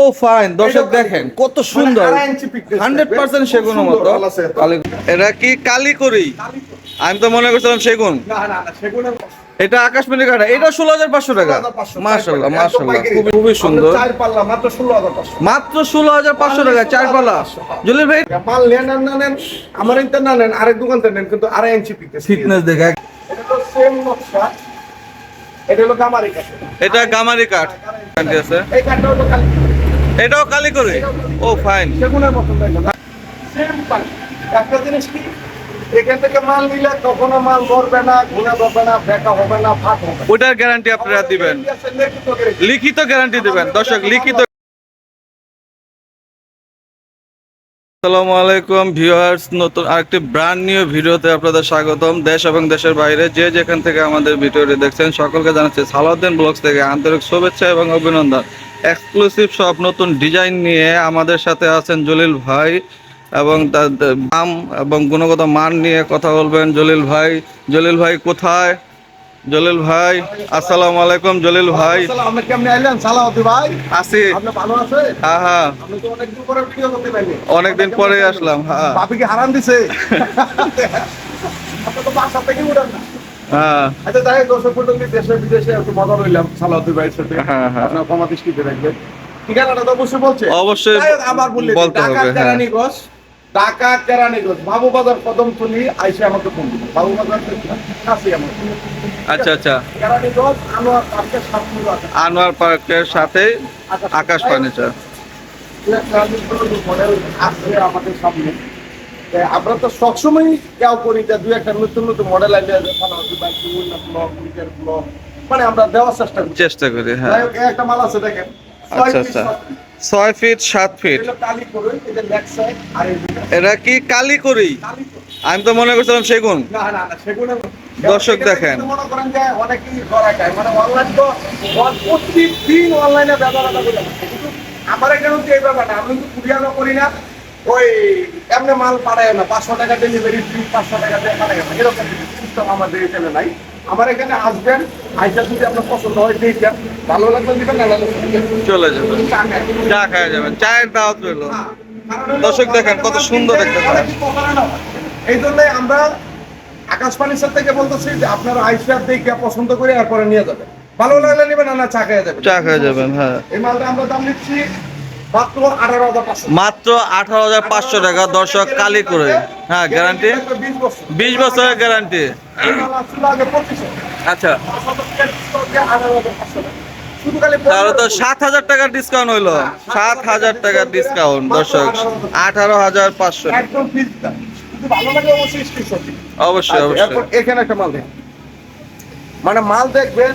ও fine দর্শক দেখেন কত সুন্দর। মানে thickness হান্ড্রেড পার্সেন্ট খুব সেগুনের মতো। কালি- এটা কি কালি করি? আমি তো মনে করছিলাম সেগুন। না না না এটা আকাশমণি কাঠা। এটা ষোলো হাজার পাঁচশো টাকা। 16,500 মার্শাল্লাহ মার্শাল্লাহ খুবই খুবই সুন্দর। পাল্লা মাত্র ষোলো হাজার পাঁচশো টাকা। চার পালা জলিল ভাই মাল নেন না নেন আমার ইন্টা না নেন আরেক দোকান থেকে নেন কিন্তু আড়াই ইঞ্চি ফিটনেস দেখে। এটা তো সেম নকশা। এটা হলো গামারি কাছে এটা গামারি কাঠ। আছে এই কাঠটা হলো খালি এটাও কালি করে? ও ফাইন সেগুনের মতন সেম পানি একটা জিনিস কি? এখান থেকে মাল নিলে কখনো মাল মরবে না ঘুরে না বেকা হবে না হবে ওটার গ্যারান্টি আপনারা দিবেন। লিখিত গ্যারান্টি দিবেন। দর্শক লিখিত আসসালামু আলাইকুম ভিউয়ার্স, নতুন আরেকটি ব্র্যান্ড নিউ ভিডিওতে আপনাদের স্বাগতম। দেশ এবং দেশের বাইরে যে যেখান থেকে আমাদের ভিডিওটি দেখছেন, সকলকে জানাচ্ছি সালাউদ্দিন ব্লগস থেকে আন্তরিক শুভেচ্ছা এবং অভিনন্দন। এক্সক্লুসিভ সব নতুন ডিজাইন নিয়ে আমাদের সাথে আছেন জলিল ভাই এবং তার দাম এবং গুণগত মান নিয়ে কথা বলবেন জলিল ভাই। জলিল ভাই, কোথায়? জলিল ভাই আসসালামু আলাইকুম জলিল ভাই। আপনি কেমনে আইলেন? সালাউদ্দি ভাই। আছি। আপনি ভালো আছেন? হ্যাঁ হ্যাঁ। আপনি তো অনেকদিন পরে ভিডিও করতে পারলেন। অনেকদিন পরে আসলাম হ্যাঁ। বাপি কি হারান দিছে। আপনি তো বাসা থেকে উঠেন না? হ্যাঁ। আচ্ছা তাই দর্শক মন্ডলী দেশে বিদেশে একটু মজা রইলাম সালাউদ্দি ভাইয়ের সাথে। হ্যাঁ, হ্যাঁ। আপনার ক্ষমা দৃষ্টিতে রাখবেন। ঠিকানাটা তো অবশ্যই বলছে। অবশ্যই আবার বললে বলতে হবে, হ্যাঁ। কেরানীগঞ্জ ঢাকা কেরানীগঞ্জ বাবু বাজার কদমতলি আইসে আমাকে ফোন দিল বাবু বাজার কাছে আমার আচ্ছা আচ্ছা। কেরানীগঞ্জ আনোয়ার পার্কের আছে আনোয়ার পার্কের সাথে আকাশ ফার্নিচার। মডেল আমাদের সামনে। আমরা তো সবসময় কেউ করি যে দুই একটা নতুন নতুন মডেল ব্লগ মানে আমরা দেওয়ার চেষ্টা করি। চেষ্টা করি হ্যাঁ। একটা মাল আছে দেখেন। আচ্ছা আচ্ছা। ছয় ফিট সাত ফিট এটা কি কালি করি? আমি তো মনে করছিলাম সেগুন। দর্শক দেখেন। মনে আমার এখানে ব্যাপারটা আমি কিন্তু কুরিয়ারও করি না। ওই এমনি মাল পাঠায় না পাঁচশো টাকা ডেলিভারি ফ্রি পাঁচশো টাকা দিয়ে পাঠায় না এরকম সিস্টেম আমাদের এখানে নাই। আমার এখানে আসবেন আইসা যদি আপনার পছন্দ হয় দেখবেন ভালো লাগবে দিবেন না চলে যাবে। চা খাওয়া চায়ের দাওয়াত রইল। দর্শক দেখেন কত সুন্দর একটা কাজ। এই জন্যই আমরা আকাশ ফার্নিচার থেকে বলতেছি যে আপনারা আইসিআর দেখে পছন্দ করে এরপরে নিয়ে যাবেন। ভালো লাগলে নেবেন না না চা খেয়ে যাবেন। চা খাওয়া যাবেন হ্যাঁ। এই মালটা আমরা দাম নিচ্ছি মাত্র আঠারো হাজার পাঁচশো টাকা। দর্শক কালি করে। হ্যাঁ গ্যারান্টি বিশ বছরের গ্যারান্টি আচ্ছা। তাহলে তো সাত হাজার টাকার ডিসকাউন্ট হইল। সাত হাজার টাকার ডিসকাউন্ট দর্শক। আঠারো হাজার পাঁচশো অবশ্যই অবশ্যই আচ্ছা, এখানে একটা মাল মানে মাল দেখবেন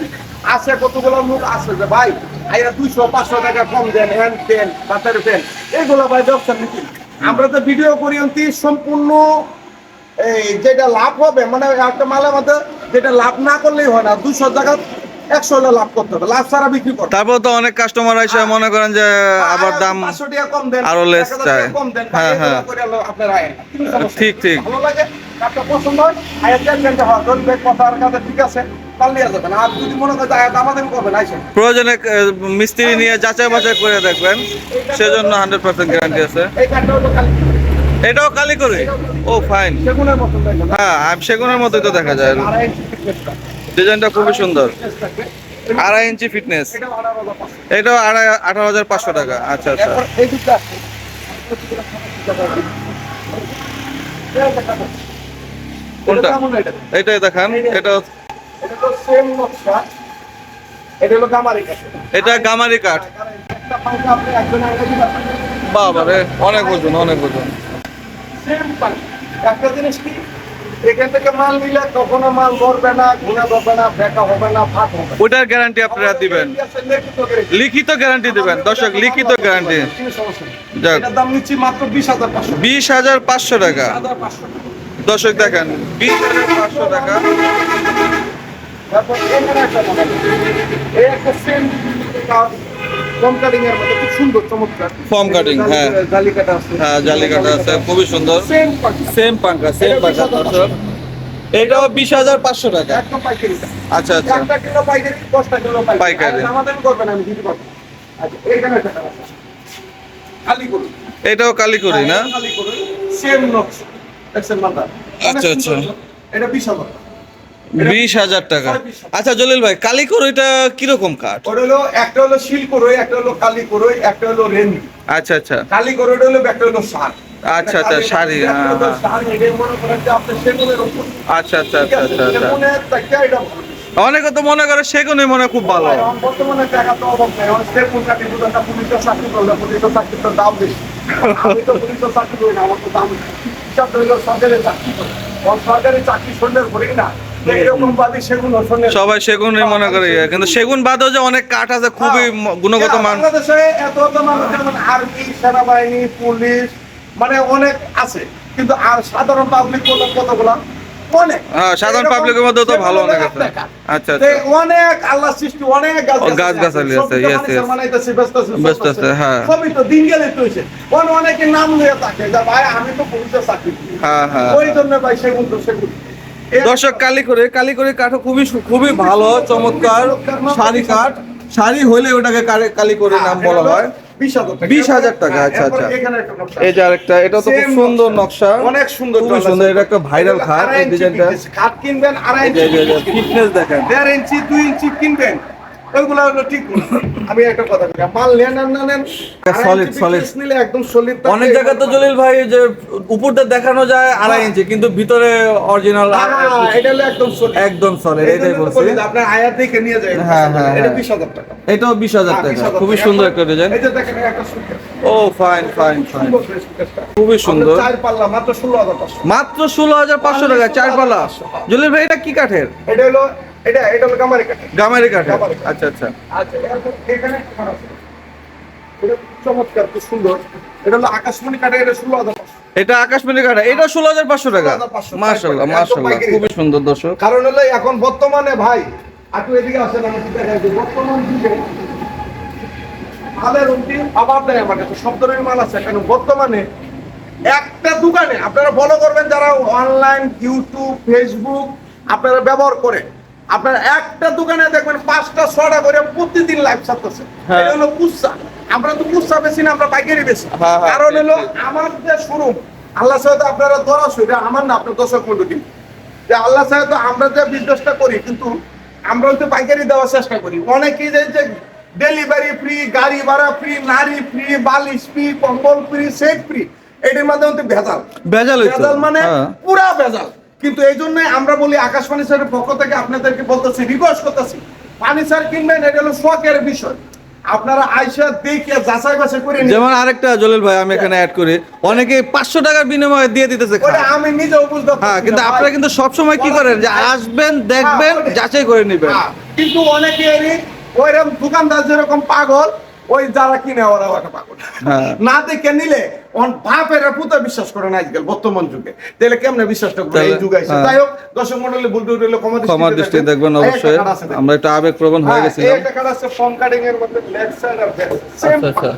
আছে কতগুলো লোক আছে যে ভাই আইরা দুইশো পাঁচশো টাকা কম দেন হ্যান দেন বাটার দেন। এগুলো ভাই ব্যবসা নীতি। আমরা তো ভিডিও করি অন্তি সম্পূর্ণ এই যেটা লাভ হবে মানে একটা মালের মধ্যে যেটা লাভ না করলেই হয় না। দুশো টাকা একশো লাভ করতে হবে লাভ ছাড়া বিক্রি করতে তারপর তো অনেক কাস্টমার এসে মনে করেন যে আবার দাম 500 কম দেন আরও less 1000 টাকা চায়। কম দেন হ্যাঁ, হ্যাঁ। ঠিক, ঠিক। ভালো লাগে? আপনার পছন্দ হয় আয়া দেখবেন যে হ্যাঁ। ধরুন ভাই কথা কাছে ঠিক আছে পারলে যাবেন। আর যদি মনে করে আয়া দামাদামি করবেন আইসেন প্রয়োজনে মিস্ত্রি নিয়ে যাচাই বাছাই করে দেখবেন। সেজন্য হান্ড্রেড পার্সেন্ট গ্যারান্টি আছে। এই কাঠটা হলো খালি। এটাও কালি করে? ও ফাইন হ্যাঁ সেগুনের মতোই তো দেখা যায়। ডিজাইনটা খুবই সুন্দর। আড়াই ইঞ্চি ফিটনেস। এটাও আড়াই আঠারো হাজার পাঁচশো টাকা। আচ্ছা আচ্ছা। এই। কোনটা? এটা এটাই দেখান এটা এটা তো সেম নকশা। এটা হলো গামারি কাঠের। এটা গামারি কাঠ। একটা পাঙ্খা আপনি একজনে আগে বাবা রে অনেক ওজন অনেক ওজন। একটা জিনিস কি? এখান থেকে মাল নিলে কখনো মাল মরবে না ঘুরে না বেকা হবে না হবে ওটার গ্যারান্টি আপনারা দিবেন। লিখিত গ্যারান্টি দিবেন। দর্শক লিখিত গ্যারান্টি। যাক। দাম নিচ্ছি মাত্র বিশ হাজার পাঁচশো। বিশ হাজার পাঁচশো টাকা। দর্শক দেখেন বিশ হাজার পাঁচশো টাকা। তারপর এখানে একটা মডেল। এই একটা সেম ফর্ম কাটিং খুব সুন্দর চমৎকার। Foam cutting, হ্যাঁ। জালি কাটা আছে। হ্যাঁ জালি কাটা আছে খুবই সুন্দর। সেম সেম পাঙ্কা সেম এটা পাঙ্কা দর্শক। এটাও বিশ হাজার পাঁচশো টাকা। আচ্ছা আচ্ছা। কিলো পাইকারি আচ্ছা এইখানে একটা আছে। খালি করুন এটাও কালি করি না খালি সেম নকশা। দেখছেন আচ্ছা, আচ্ছা। এটা বিশাল বিশ হাজার টাকা। আচ্ছা জলিল ভাই কালি কীরকম কাঠ? ওটা হলো একটা হলো শিল করই একটা হলো কালি করই একটা হলো রেনি আচ্ছা আচ্ছা। কালি করইটা হলো একটা হলো সার। আচ্ছা, আচ্ছা, শাড়ি, হ্যাঁ, শাড়ি, এটা করেন যে আপনার সেগুনের উপর। আচ্ছা আচ্ছা আচ্ছা আচ্ছা। অনেকে তো মনে করে সেগুনই মনে হয় খুব ভালো। বর্তমানে টাকা তো অভাব নেই। সেগুন কাঠি দুটো পুলিশের চাকরি করলে পুলিশের চাকরির দাম বেশি। সবাই সেগুনই মনে করে কিন্তু সেগুন বাদেও যে অনেক কাঠ আছে খুবই গুণগত হ্যাঁ, মান। এত এত মানুষ যেমন আর্মি সেনাবাহিনী পুলিশ মানে অনেক আছে। কিন্তু আর সাধারণ পাবলিক কতগুলা? অনেক। হ্যাঁ, সাধারণ এর মধ্যেও তো ভালো অনেক আছে। আচ্ছা, আচ্ছা। অনেক আল্লাহ সৃষ্টি অনেক গাছ ও, গাছগাছালি আছে. ব্যস্ত আছে, হ্যাঁ। সবই তো দিন গেলে তো হয়েছে। অন অনেকে নাম লয়ে থাকে যে ভাই আমি তো পুলিশের চাকরি হ্যাঁ হ্যাঁ ওই জন্য ভাই সেগুন তো সেগুন। দর্শক কালি করে কালি করে কাঠও খুবই খুবই ভালো চমৎকার। শাড়ি কাঠ। শাড়ি হলে ওটাকে কালি- কালি করে নাম বলা হয়। বিশ হাজার টাকা। 20,000 টাকা, হ্যাঁ, আচ্ছা, আচ্ছা। এই যে আরেকটা এটা তো খুব সুন্দর নকশা। অনেক সুন্দর খুবই সুন্দর এটা একটা ভাইরাল খাট এই ডিজাইনটা খাট কিনবেন আড়াই ইঞ্চি ফিটনেস দেখেন। দেড় ইঞ্চি দুই ইঞ্চি কিনবেন। ওইগুলো হলো ঠিক আমি একটা কথা বলি মাল নেন আর না নেন solid. পিস নিলে একদম সলিড অনেক জায়গায় তো জলিল ভাই যে উপরটা দেখানো যায় আড়াই ইঞ্চি কিন্তু ভিতরে অরিজিনাল এটা হলো একদম সলিড একদম সলিড এটাই বলছি। আপনার আয়াত দেখে নিয়ে যায় হ্যাঁ, হ্যাঁ, এটা হ্যাঁ। বিশ হাজার টাকা। এটাও বিশ হাজার হ্যাঁ, টাকা। খুবই সুন্দর একটা ডিজাইন এই যে দেখেন একটা ও ফাইন ফাইন ফাইন খুবই সুন্দর। চার পাল্লা মাত্র ষোলো হাজার পাঁচশো। মাত্র ষোলো হাজার পাঁচশো টাকা চার পালা জলিল ভাই এটা কি কাঠের? এটা হলো এটা এটা হলো গামারি কাঠের গামারি কাঠ। আচ্ছা। আচ্ছা আচ্ছা এখানে। এটা চমৎকার খুব সুন্দর। এটা হলো আকাশমণি কাঠে এটা ষোলো হাজার এটা আকাশমণি কাঠা এটা ষোলো হাজার পাঁচশো টাকা? 16,500 মার্শাল্লাহ একদম মার্শাল্লাহ পাইকারি। খুবই সুন্দর দর্শক। কারণ হলো এখন বর্তমানে ভাই আপনি এদিকে আসেন বর্তমান যুগে মালের আমার কাছে সব ধরনের মাল আছে। কারণ বর্তমানে একটা দোকানে আপনারা ফলো করবেন যারা অনলাইন ইউটিউব ফেসবুক আপনারা ব্যবহার করে আপনারা একটা দোকানে দেখবেন পাঁচটা ছটা করে প্রতিদিন লাইভ ছাড়তেছে। হ্যাঁ। এটা হলো কুচ্ছা আমরা তো কুচ্ছা বেশি না আমরা পাইকারি বেশি। হ্যাঁ, হ্যাঁ, কারণ হলো আমার যে শোরুম আল্লাহ সাহেব আপনারা ধরা এটা আমার না আপনার দর্শক মন্ডলী যে আল্লাহ সাহেব আমরা যে বিজনেসটা করি কিন্তু আমরা হয়তো পাইকারি দেওয়ার চেষ্টা করি। অনেকেই যে ডেলিভারি ফ্রি গাড়ি ভাড়া ফ্রি নারী ফ্রি বালিশ ফ্রি কম্বল ফ্রি সেট ফ্রি এটির মাধ্যমে তো ভেজাল। ভেজাল ভেজাল মানে। পুরা ভেজাল। কিন্তু এই জন্য আমরা বলি আকাশবাণী স্যারের পক্ষ থেকে আপনাদেরকে বলতেছি রিকোয়েস্ট করতেছি। পানি স্যার কিনবেন এটা হলো শখের বিষয়। আপনারা আইসা দেখে যাচাই বাছাই করে যেমন আরেকটা জলিল ভাই আমি এখানে অ্যাড করি। অনেকে পাঁচশো টাকার বিনিময়ে দিয়ে দিতেছে আমি নিজেও বুঝতে হ্যাঁ কিন্তু। আপনারা কিন্তু সবসময় কি করেন? যে আসবেন দেখবেন হ্যাঁ, যাচাই করে নেবেন। হ্যাঁ, কিন্তু অনেকেরই ওইরকম দোকানদার যেরকম পাগল ওই যারা কিনে ওরা একটা পাগল। হ্যাঁ। না দেখে নিলে অন বাপের পুতা বিশ্বাস করে না আজকাল বর্তমান যুগে। তাহলে কেমনে বিশ্বাসটা করে এই যুগ আইছে। হ্যাঁ। যাই হোক দর্শক মন্ডলী ভুল টুল হলে ক্ষমা দৃষ্টি দেখবেন। অবশ্যই। আমরা একটু আবেগপ্রবণ হয়ে গেছিলাম হ্যাঁ, এই আছে ফর্ম কাটিং এর মধ্যে লেফট সাইড আর ব্যাক সেম আচ্ছা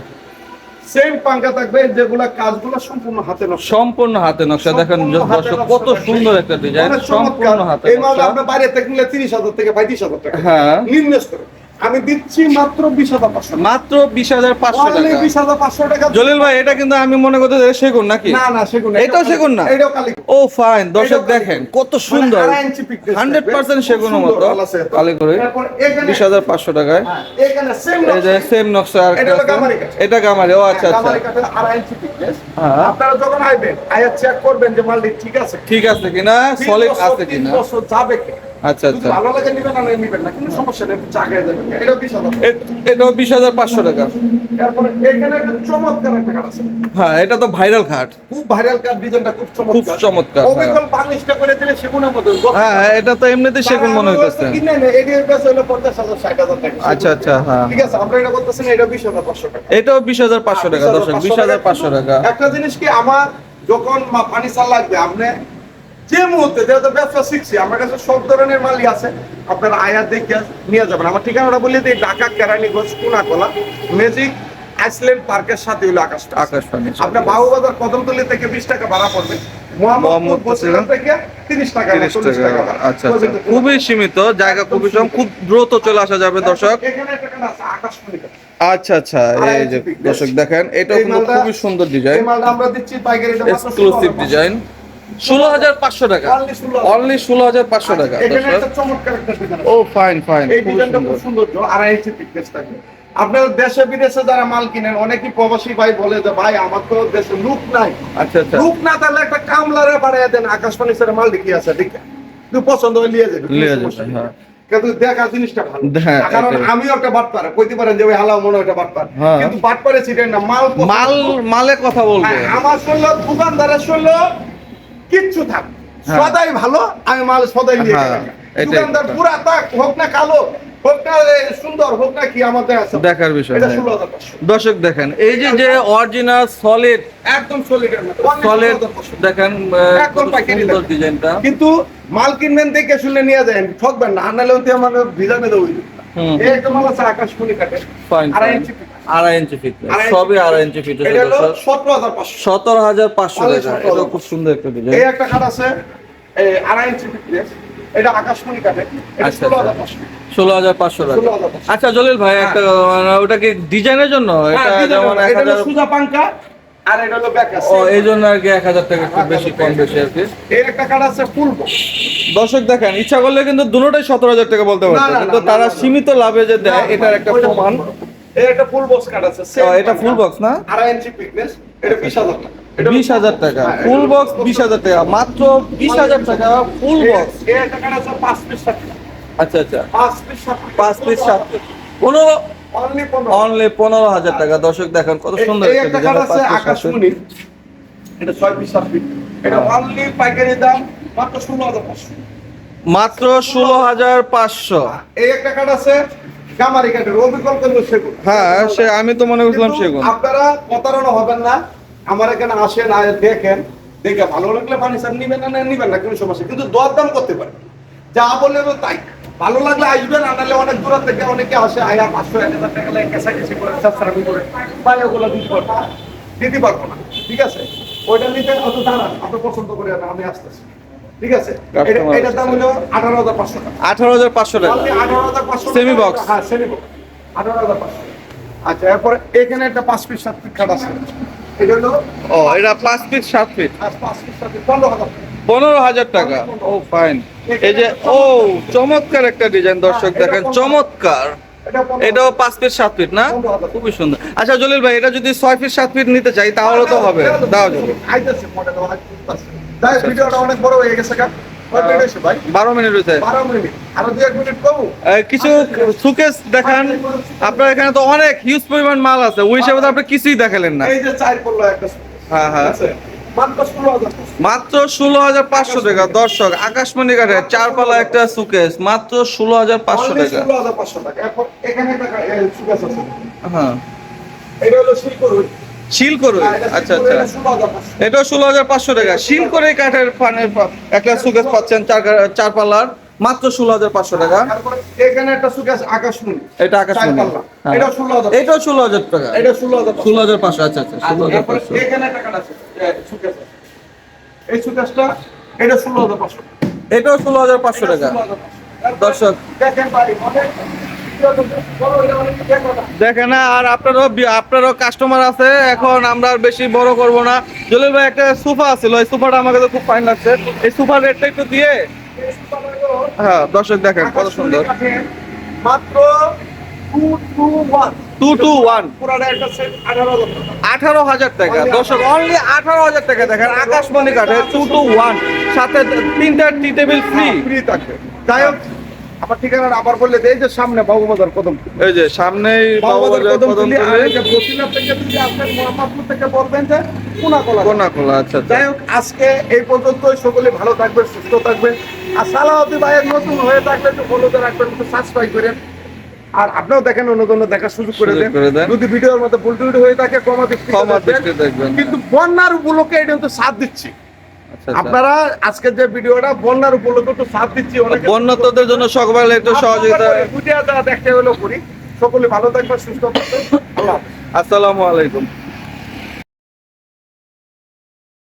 সেম পাঙ্কা থাকবে যেগুলা কাজগুলো সম্পূর্ণ হাতে নকশা। সম্পূর্ণ হাতে নকশা। দেখেন দর্শক কত সুন্দর একটা ডিজাইন সম্পূর্ণ হাতে এই মাল আপনি বাইরে থেকে নিলে তিরিশ হাজার থেকে পঁয়ত্রিশ হাজার টাকা। হ্যাঁ। নিম্নেস করে আমি দিচ্ছি মাত্র বিশ হাজার পাঁচশো মাত্র বিশ হাজার পাঁচশো Only টাকা। 20,500 টাকা জলিল ভাই এটা কিন্তু আমি মনে করতে সেগুন নাকি? না না সেগুন এটাও সেগুন না? এটাও কালি ও ফাইন দর্শক দেখেন কত সুন্দর। হান্ড্রেড পার্সেন্ট মতো। কালি করে বিশ হাজার পাঁচশো টাকায়। হ্যাঁ, এখানে same এই যে নকশা। সেম নকশা আর এটা গামারি ও আচ্ছা আচ্ছা। ইঞ্চি thickness। হ্যাঁ। আপনারা যখন আইবেন চেক করবেন যে মালটি ঠিক আছে ঠিক আছে কিনা? সলিড আছে কিনা? যাবে কি? আচ্ছা আচ্ছা। ভালো লাগে নিবেন না নিবেন না কিন্তু সমস্যা নেই যাবেন। এটাও বিশ হাজার এ- এটাও বিশ হাজার পাঁচশো টাকা। এরপরে এখানে একটা চমৎকার একটা আছে। হ্যাঁ এটা তো ভাইরাল খাট। খুব ভাইরাল কাঠ ডিজাইনটা খুব চমৎকার। খুব চমৎকার, হ্যাঁ। করে দিলে সেগুনের মতো হ্যাঁ এটা তো এমনিতে সেগুন মনে হইতেছে। কিনে নে এটির কাছে হলো টাকা। আচ্ছা আচ্ছা হ্যাঁ। ঠিক আছে আমরা এটা করতেছি না এটা বিশ হাজার পাঁচশো টাকা। এটাও বিশ হাজার পাঁচশো টাকা দর্শক বিশ হাজার পাঁচশো টাকা। একটা জিনিস কি আমার যখন পানি চাল লাগবে আপনি যে মুহূর্তে যেহেতু ব্যবসা শিখছি আমার কাছে সব ধরনের মালই আছে। আপনারা আয়া দেখে নিয়ে যাবেন। আমার ঠিকানাটা বলে দিই ঢাকা কেরানীগঞ্জ কোনাকলা ম্যাজিক আইসল্যান্ড পার্কের সাথে হলো আকাশটা। আকাশবাণী আপনার বাবুবাজার কদমতলি থেকে বিশ টাকা ভাড়া পড়বে। ভাড়া। আচ্ছা আচ্ছা। খুবই সীমিত জায়গা খুবই কম খুব দ্রুত চলে আসা যাবে দর্শক। এখানে একটা কাঠ আছে আকাশমণি কাঠ। আচ্ছা আচ্ছা এই যে দর্শক দেখেন এটা খুবই সুন্দর ডিজাইন এই আমরা দিচ্ছি পাইকারি দাম এক্সক্লুসিভ ডিজাইন ষোলো হাজার পাঁচশো টাকা। অনলি ষোলো হাজার। পাঁচশো টাকা। ও ফাইন ফাইন এই ডিজাইনটা খুব সুন্দর। আড়াই ইঞ্চি thickness থাকে। আপনার দেশে বিদেশে যারা মাল কিনেন অনেকেই প্রবাসী ভাই বলে যে ভাই আমার তো দেশে লুক নাই। আচ্ছা আচ্ছা। লুক না তাহলে একটা কামলারে বাড়াইয়া দেন আকাশবাণী স্যার মাল দেখি আছে ঠিক তুই পছন্দ হয়ে লিয়ে যাবে লিয়ে যাবে, হ্যাঁ। কিন্তু দেখা জিনিসটা ভালো। হ্যাঁ, কারণ এটাই। আমিও একটা বাট পারে কইতে পারেন যে ওই হালাও মনে একটা বাট পার হ্যাঁ। কিন্তু বাট পারে ছিটেন না মাল মাল। মালে কথা বলবে। হ্যাঁ, আমার শুনলো দোকানদারের শুনলো কিচ্ছু থাক। হ্যাঁ। সদাই ভালো আমি মাল সদাই নিয়ে হ্যাঁ, দোকানদার পুরা তাক হোক না কালো দেখার বিষয় দর্শক দেখেন এই যে যে অরিজিনাল সলিড একদম সলিড দেখেন সুন্দর ডিজাইনটা কিন্তু মাল কিনবেন দেখে শুনলে নিয়ে যাবেন ঠকবেন না। ওতে ভিজা বেঁধে হইল হুম। এই একটা মাল আছে আকাশমণি কাটে ফাইন আড়াই ইঞ্চি। ফিট সবই আড়াই ইঞ্চি ফিট এটা হলো সতেরো হাজার পাঁচশো। টাকা। এটা খুব সুন্দর একটা ডিজাইন এই একটা কাঠ আছে আড়াই ইঞ্চি ফিটনেস এটা আকাশমণি কাটে আচ্ছা, ষোলো আচ্ছা। হাজার পাঁচশো ষোলো হাজার পাঁচশো টাকা। আচ্ছা জলিল ভাই একটা মানে ওটা কি ডিজাইনের জন্য? এটা হ্যাঁ, যেমন এক হাজার সুজা পাঙ্কা আর এটা হলো ব্যাক আছে। ও এই জন্য আর কি এক হাজার টাকা একটু বেশি কম বেশি আর কি। এই একটা কাঠ আছে ফুল দর্শক দেখেন ইচ্ছা করলে কিন্তু দুটোটাই সতেরো হাজার টাকা বলতে পারতো কিন্তু তারা। সীমিত লাভে যে দেয় এটার একটা প্রমাণ। একটা ফুল বক্স কাঠ আছে এটা ফুল বক্স না? আড়াই ইঞ্চি ফিটনেস এটা বিশ হাজার টাকা। বিশ হাজার টাকা। হ্যাঁ, ফুল বক্স বিশ হাজার টাকা। মাত্র বিশ হাজার টাকা ফুল বক্স। আচ্ছা আচ্ছা। পাঁচ পিস সাত পনেরো অনলি পনেরো। হাজার টাকা। দর্শক দেখেন কত সুন্দর এটা ছয় পিস সাত পিস এটা হ্যাঁ। অনলি পাইকারি দাম মাত্র ষোলো হাজার পাঁচশো। মাত্র ষোলো হাজার পাঁচশো। এই একটা কাঠ আছে গামারি কাঠের অবিকল্প হলো সেগুন। হ্যাঁ সে আমি তো মনে করছিলাম সেগুন। আপনারা প্রতারণা হবেন না। আমার এখানে আসেন আর দেখেন। দেখে ভালো লাগলে ফার্নিচার নিবেন না নিবেন না কোনো সমস্যা কিন্তু দর দাম করতে পারেন। যা বললে তাই। ভালো লাগলে আসবেন আনালে অনেক দূর থেকে অনেকে আসে আয়া পাঁচশো এক হাজার টাকা লাগে কেঁচাকেচি করে সাবসারাবি করে পাই ওগুলো দিতে পারব না। দিতে পারব না। ঠিক আছে? ওইটা নিতে অত দাঁড়ান আপনি পছন্দ করে আমি আসতেছি। ঠিক আছে? এটার দাম হলো আঠারো হাজার পাঁচশো টাকা। আঠারো হাজার পাঁচশো টাকা। Only 18,500 Semi টাকা। box? হ্যাঁ, semi box। 18,500 আচ্ছা, এরপরে এখানে একটা পাঁচ পিস সাত পিস খাট আছে। এটা হলো ও এটা পাঁচ ফিট সাত ফিট আজ পাঁচ পিস সাত পিস, 15,000 টাকা। পনেরো হাজার টাকা। ও ফাইন এই যে ও চমৎকার। একটা ডিজাইন দর্শক দেখেন চমৎকার। এটাও পাঁচ ফিট সাত ফিট না? খুবই সুন্দর। আচ্ছা জলিল ভাই এটা যদি ছয় ফিট সাত ফিট নিতে চাই তাহলে তো হবে। দাও যাবে আইতেছে, model আইতেছে। যাই, ভিডিওটা অনেক বড় হয়ে গেছে গা। কয় মিনিট হয়েছে বারো মিনিট হয়েছে 12 মিনিট। আরও দুই এক মিনিট পাবো? কিছু সুকেস দেখান আপনার এখানে তো অনেক হিউজ পরিমাণ মাল আছে ওই হিসাবে তো আপনি কিছুই দেখালেন না এই যে চার পড়ল একটা হ্যাঁ হ্যাঁ মাত্র 16,000 টাকা। মাত্র ষোলো হাজার পাঁচশো টাকা দর্শক আকাশমণি কাঠের চারপালা একটা সুকেস মাত্র ষোলো হাজার পাঁচশো টাকা 16,500 টাকা। এরপর এখানে একটা কা- এ, সুগাস আছে। হ্যাঁ এটা হলো শিলকরুই। শিল হ্যাঁ, আচ্ছা আচ্ছা এটা 16,500 এটাও ষোলো হাজার পাঁচশো টাকা শিল করে কাঠের পানে একটা সুকেস পাচ্ছেন চার চার পাল্লার মাত্র ষোলো হাজার পাঁচশো টাকা এখানে একটা সুকেস আকাশমণি এটা আকাশমণি চারপাল্লা। হ্যাঁ। এটাও 16,000 এটাও ষোলো হাজার টাকা এটা ষোলো হাজার ষোলো হাজার পাঁচশো আচ্ছা আচ্ছা ষোলো হাজার পাঁচশো এখানে একটা কাঠ সুকেস এই সুকেসটা এটা ষোলো হাজার পাঁচশো এটাও ষোলো হাজার পাঁচশো টাকা দর্শক। দেখেন বড় এটা অনেক দেখো না। দেখে না আর আপনারও আপনারও কাস্টমার আছে এখন আমরা আর বেশি বড় করব না। জলিল ভাই একটা সোফা আছিল ওই সোফাটা আমাকে তো খুব ফাইন লাগছে। এই সোফার রেটটা একটু দিয়ে এই হ্যাঁ দর্শক দেখেন কত সুন্দর। মাত্র আঠারো হাজার টাকা। দর্শক অনলি আঠারো হাজার টাকা দেখেন আকাশমণি কাঠে টু টু ওয়ান সাথে তিনটা টি টেবিল ফ্রি ফ্রি থাকবে যাই হোক আমার ঠিকানা আবার বললে দেয় যে সামনে বাবুবাজার কদম এই যে সামনেই বাবুবাজার বাবুবাজার কদম আর কদমতলি এই যে বসিলা থেকে যদি মোহাম্মদপুর থেকে বলবেন যে কোনা কলা আচ্ছা আচ্ছা। যাই হোক আজকে এই পর্যন্তই। সকলে ভালো থাকবেন সুস্থ থাকবেন। আর সালাহদ্দি ভাইয়ের নতুন হয়ে থাকলে একটু ফলোতে রাখবেন একটু সাবস্ক্রাইব করেন। আর আপনিও দেখেন অন্য কোনো দেখার সুযোগ করে দেন। যদি ভিডিওর মধ্যে ভুল হয়ে থাকে কমা দেখবেন। কিন্তু বন্যার উপলক্ষে এটা কিন্তু সাথ দিচ্ছি। আপনারা আজকের যে ভিডিওটা বন্যার উপলক্ষে একটু সাথ দিচ্ছি অনেকে বন্যতদের জন্য সকলে একটু সহযোগিতা। দুটিয়া দেখতে হলেও করি। সকলে ভালো থাকবেন সুস্থ থাকবেন। আসসালামু আলাইকুম।